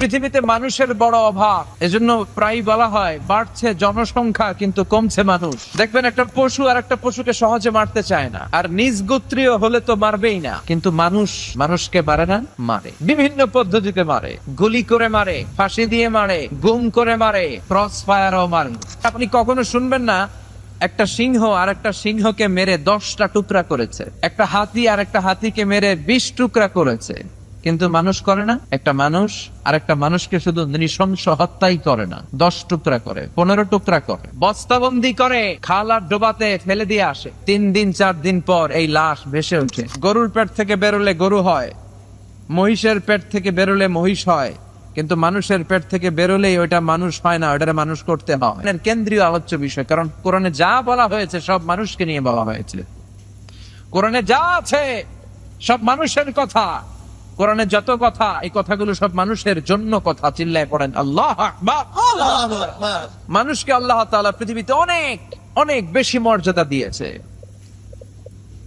পৃথিবীতে মানুষের বড় অভাব। এজন্য প্রায় বলা হয়, বাড়ছে জনসংখ্যা, কিন্তু কমছে মানুষ। দেখবেন একটা পশু আর একটা পশুকে সহজে মারতে চায় না। আর নিজ গোত্রীয় হলে তো মারবেই না। কিন্তু মানুষ, মানুষকে মারে না? মারে। বিভিন্ন পদ্ধতিতে মারে। গুলি করে মারে, ফাঁসি দিয়ে মারে, গুম করে মারে ক্রস ফায়ারও মারে। আপনি কখনো শুনবেন না, একটা সিংহ আর একটা সিংহকে মেরে দশটা টুকরা করেছে। একটা হাতি আর একটা হাতিকে মেরে বিশ টুকরা করেছে। কিন্তু মানুষ করে না, একটা মানুষ আর একটা মানুষকে শুধু নৃশংস হত্যাই করে না, দশ টুকরা করে, পনেরো টুকরা করে, বস্তাবন্দি করে খালার ডোবাতে ফেলে দিয়ে আসে। তিন দিন, চার দিন পর এই লাশ ভেসে ওঠে। গরুর পেট থেকে বেরোলে গরু হয়, মহিষের পেট থেকে বেরোলে মহিষ হয়, কিন্তু মানুষের পেট থেকে বেরোলেই ওইটা মানুষ হয় না ওটা মানুষ করতে হয়। কেন্দ্রীয় আলোচ্য বিষয়, কারণ কোরআনে যা বলা হয়েছে, সব মানুষকে নিয়ে বলা হয়েছে। কোরআনে যা আছে, সব মানুষের কথা। কোরআনে যত কথা এই কথাগুলো সব মানুষের জন্য কথা চিল্লায় পড়েন। আল্লাহ মানুষকে আল্লাহ তাআলা পৃথিবীতে অনেক অনেক বেশি মর্যাদা দিয়েছে।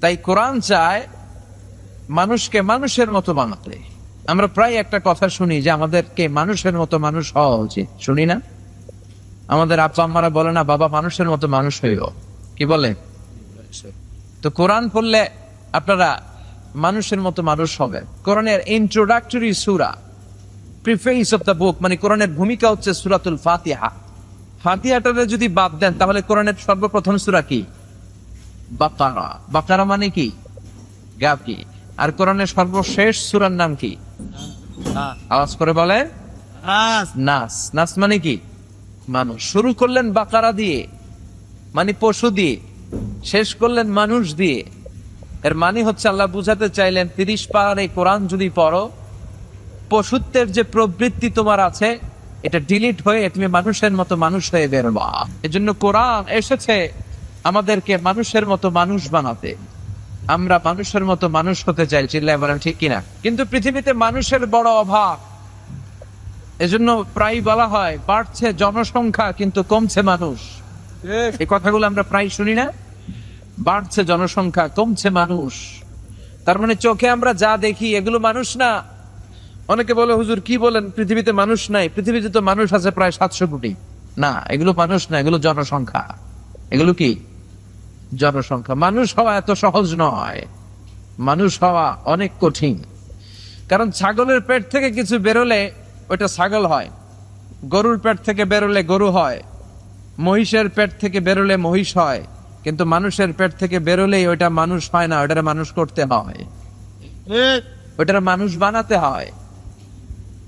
তাই কোরআন চায় মানুষকে মানুষের মতো বানাতে। আমরা প্রায় একটা কথা শুনি যে আমাদেরকে মানুষের মতো মানুষ হওয়া উচিত। শুনি না? আমাদের আপা আম্মারা বলে না বাবা মানুষের মতো মানুষ হইও। কি বলে? তো কোরআন পড়লে আপনারা মানুষের মতো মানুষ হবে। কোরআনের ইন্ট্রোডাক্টরি সুরা প্রিফেস অফ দ্য বুক মানে কোরআনের ভূমিকা হচ্ছে সুরাতুল ফাতিহা। ফাতিহাটারে যদি বাদ দেন তাহলে কোরআনের সর্বপ্রথম সুরা কি? বাকারা। বাকারা মানে কি? গাপি আর কোরআনের সর্বশেষ সুরার নাম কি? আওয়াজ করে বলে নাস। নাস মানে কি? মানুষ। শুরু করলেন বাকারা দিয়ে মানে পশু দিয়ে শেষ করলেন মানুষ দিয়ে। এর মানে হচ্ছে আল্লাহ বুঝাতে চাইলেন তিরিশ পাড়ার এই কোরআন যদি পড়ো পশুত্বের যে প্রবৃত্তি তোমার আছে এটা ডিলিট হয়ে তুমি মানুষের মতো মানুষ হয়ে বেরোবা এজন্য কোরআন এসেছে আমাদেরকে মানুষের মতো মানুষ বানাতে। আমরা মানুষের মতো মানুষ হতে চাই চিল্লায় বলেন ঠিক কিনা? কিন্তু পৃথিবীতে মানুষের বড় অভাব। এজন্য প্রায় বলা হয় বাড়ছে জনসংখ্যা কিন্তু কমছে মানুষ। এই কথাগুলো আমরা প্রায় শুনি না? বাড়ছে, জনসংখ্যা কমছে, মানুষ। তার মানে চোখে আমরা যা দেখি, এগুলো মানুষ না। অনেকে বলে, হুজুর, কি বলেন? পৃথিবীতে মানুষ নাই। পৃথিবীতে তো মানুষ আছে প্রায় সাতশো কোটি। না, এগুলো মানুষ না, এগুলো জনসংখ্যা। এগুলো কি? জনসংখ্যা। মানুষ হওয়া এত সহজ নয়। মানুষ হওয়া অনেক কঠিন। কারণ ছাগলের পেট থেকে কিছু বেরোলে ওটা ছাগল হয়। গরুর পেট থেকে বেরোলে গরু হয়। মহিষের পেট থেকে বেরোলে মহিষ হয়। কিন্তু মানুষের পেট থেকে বেরোলেই ওইটা মানুষ হয় না ওটার মানুষ করতে হয়। ওটার মানুষ বানাতে হয়।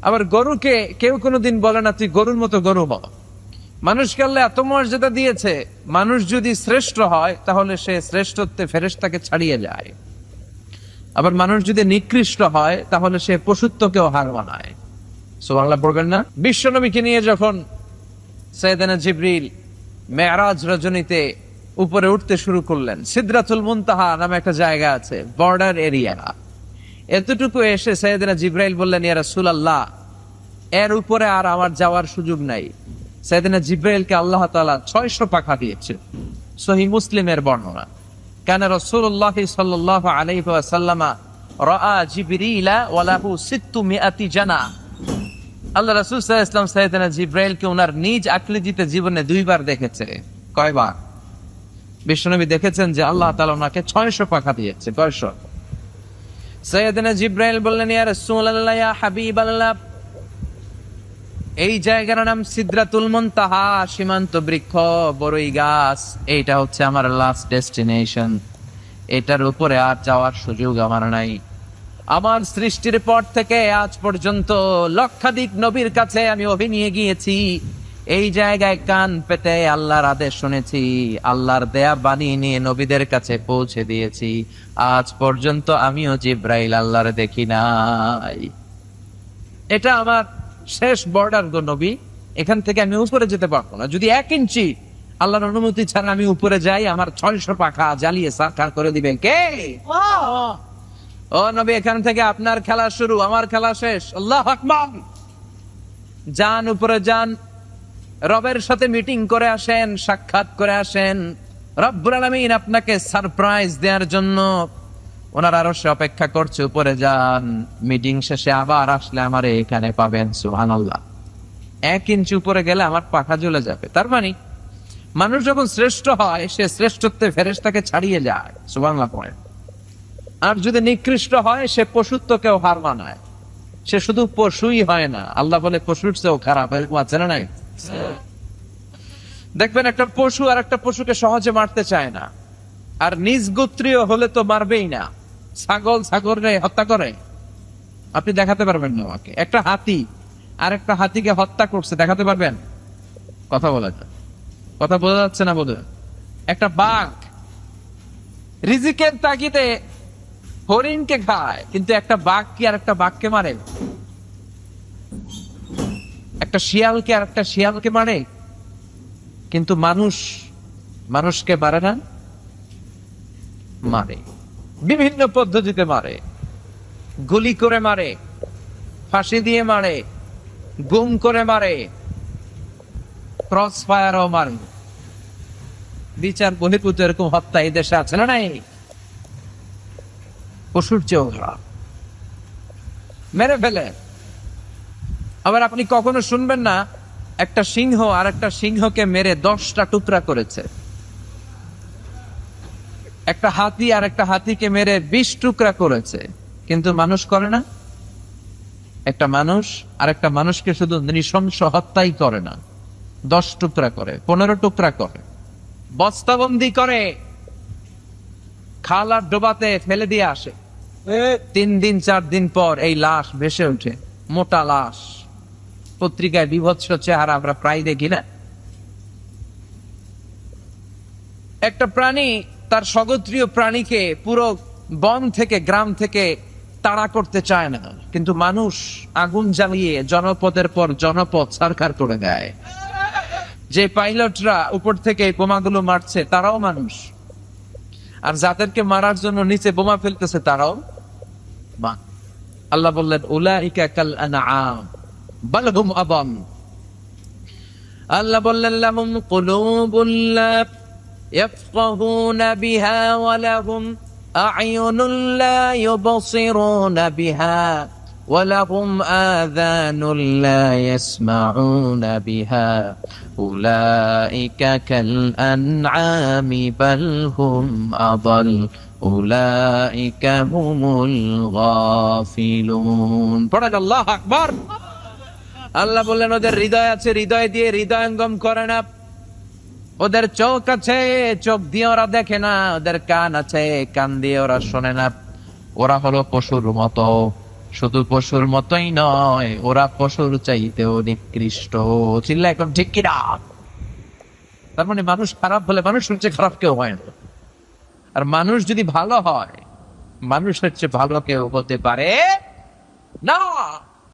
আবার গরুকে কেউ কোনোদিন বলে না, তুই গরুর মতো গরু হ। মানুষকে আল্লাহ এত মর্যাদা দিয়েছে, মানুষ যদি শ্রেষ্ঠ হয়, তাহলে সে শ্রেষ্ঠত্বে ফেরেশতাকে ছাড়িয়ে যায়। আবার মানুষ যদি নিকৃষ্ট হয়, তাহলে সে পশুত্বকেও হার মানায়। সো বাংলা পড়বেন না? বিশ্বনবীকে নিয়ে যখন সৈয়দানা জিবরিল মেয়ারাজ রজনীতে উপরে উঠতে শুরু করলেন। সিদ্রাতুল মুনতাহা নামে একটা জায়গা আছে বর্ডার এরিয়া এতটুকু এসে সৈয়দনা জিব্রাইল বললেন, ইয়া রাসূলুল্লাহ, এর উপরে আর আমার যাওয়ার সুযোগ নাই। সৈয়দনা জিব্রাইলকে আল্লাহ তাআলা 600 পাখা দিয়েছে, সহিহ মুসলিমের বর্ণনা। কান রাসূলুল্লাহ সাল্লাল্লাহু আলাইহি ওয়াসাল্লাম রাআ জিবরিলা ওয়া লাহু 600 জানা। আল্লাহ রাসূল সাল্লাল্লাহু আলাইহি ওয়াসাল্লাম সৈয়দনা জিব্রাইলকে ওনার নিজ আকৃতিতে জীবনে দুইবার দেখেছে, কয়বার? বিশ্বনবী দেখেছেন যে আল্লাহ তাআলা ওনাকে 600 পাখা দিয়েছে কয়শো জিব্রাইল বললেন এই জায়গার নাম সিদ্রাতুল সীমান্ত বৃক্ষ বড়ই গাছ, এইটা হচ্ছে আমার লাস্ট ডেস্টিনেশন এটার উপরে আর যাওয়ার সুযোগ আমার নাই। আমার সৃষ্টির পর থেকে আজ পর্যন্ত লক্ষাধিক নবীর কাছে আমি অভি নিয়ে গিয়েছি। এই জায়গায় কান পেতে আল্লাহর আদেশ শুনেছি, আল্লাহর দেয়া বাণী নিয়ে নবীদের কাছে পৌঁছে দিয়েছি। আজ পর্যন্ত আমিও জিব্রাইল আল্লাহর দেখি নাই। এটা আমার শেষ বর্ডার গো নবী। এখান থেকে আমি উপরে যেতে পারব না। যদি এক ইঞ্চি আল্লাহর অনুমতি ছাড়া আমি উপরে যাই, আমার ছয়শো পাখা জ্বালিয়ে সাকার করে দিবেন কে? ও নবী, এখান থেকে আপনার খেলা শুরু, আমার খেলা শেষ। আল্লাহ যান, উপরে যান। রবের সাথে মিটিং করে আসেন, সাক্ষাৎ করে আসেন। রব্বুল আলামিন আপনাকে সারপ্রাইজ দেওয়ার জন্য ওনার আরও সে অপেক্ষা করছে, উপরে যান। মিটিং শেষে আবার আসলে আমার এখানে পাবেন সুহানাল্লাহ এক ইঞ্চি উপরে গেলে আমার পাখা জ্বলে যাবে। তার মানে মানুষ যখন শ্রেষ্ঠ হয়, সে শ্রেষ্ঠত্বে ফেরেশতাকে ছাড়িয়ে যায় সুবাংলা পড়ে। আর যদি নিকৃষ্ট হয়, সে পশুত্বকেও হার মানায়। সে শুধু পশুই হয় না, আল্লাহ বলে পশুর চেয়েও খারাপ, এরকম আছে না নাই? দেখবেন একটা পশু আর একটা পশুকে সহজে মারতে চায় না। আর নিজ গোত্রীয় হলে তো মারবেই না। ছাগল ছাগলরে হত্যা করে। আপনি দেখাতে পারবেন না আমাকে। একটা হাতি, আর একটা হাতিকে হত্যা করছে, দেখাতে পারবেন? কথা বলা যায়। কথা বোঝা যাচ্ছে না বোধ একটা বাঘ, রিজিকের তাগিদে হরিণকে খায়, কিন্তু একটা বাঘ কি আর একটা বাঘকে মারে? একটা শিয়ালকে আর একটা শিয়ালকে মারে কিন্তু মানুষ, মানুষকে মারে না? মারে। বিভিন্ন পদ্ধতিতে মারে। গুলি করে মারে। ফাঁসি দিয়ে মারে। গুম করে মারে। ক্রস ফায়ারও মারে। বিচার বহির্ভূত এরকম হত্যা এই দেশে আছে না নাই? পশুর খারাপ মেরে ফেলে। আবার আপনি কখনো শুনবেন না একটা সিংহ আর একটা সিংহকে মেরে দশটা টুকরা করেছে। একটা হাতি আর একটা হাতিকে মেরে বিশ টুকরা করেছে। কিন্তু মানুষ করে না। একটা মানুষ আর একটা মানুষকে শুধু নৃশংস হত্যাই করে না। দশ টুকরা করে পনেরো টুকরা করে। বস্তাবন্দি করে। খাল আর ডোবাতে ফেলে দিয়ে আসে। তিন দিন চার দিন পর এই লাশ ভেসে ওঠে। মোটা লাশ। পত্রিকায় বিভৎস চেহারা আমরা প্রায় দেখি না। একটা প্রাণী তার স্বগোত্রীয় প্রাণীকে পুরো বন থেকে, গ্রাম থেকে তাড়া করতে চায় না। কিন্তু মানুষ আগুন জ্বালিয়ে জনপদের পর জনপদ সরকার করে দেয়। যে পাইলটরা উপর থেকে বোমাগুলো মারছে, তারাও মানুষ। আর যাদেরকে মারার জন্য নিচে বোমা ফেলতেছে, তারাও আল্লাহ বললেন, উলাইকা কাল আনআম বাল হুম আদাম আল্লাহ বললেন লাহুম কুলুবুল লা ইয়াফকাহুনা বিহা ওয়া লাহুম আ'য়ুনুল লা ইউবসিরুনা বিহা ولهم آذان لا يسمعون بها أولئك كالأنعام بل هم أضل أولئك هم الغافلون পড়েন আল্লাহ আকবার আল্লাহ বললেন, ওদের হৃদয় আছে, হৃদয় দিয়ে হৃদয়ঙ্গম করে না। ওদের চোখ আছে, চোখ দিয়ে ওরা দেখে না। ওদের কান আছে, কান দিয়ে ওরা শোনে না। ওরা হলো পশুর মতো। শুধু পশুর মতোই নয়, ওরা পশুর চাইতেও নিকৃষ্ট। চিল্লা এখন ঠিক কিনা? তার মানে মানুষ খারাপ হলে মানুষ হচ্ছে খারাপ কেউ হয় না। আর মানুষ যদি ভালো হয় মানুষ হচ্ছে ভালো কেউ হতে পারে না।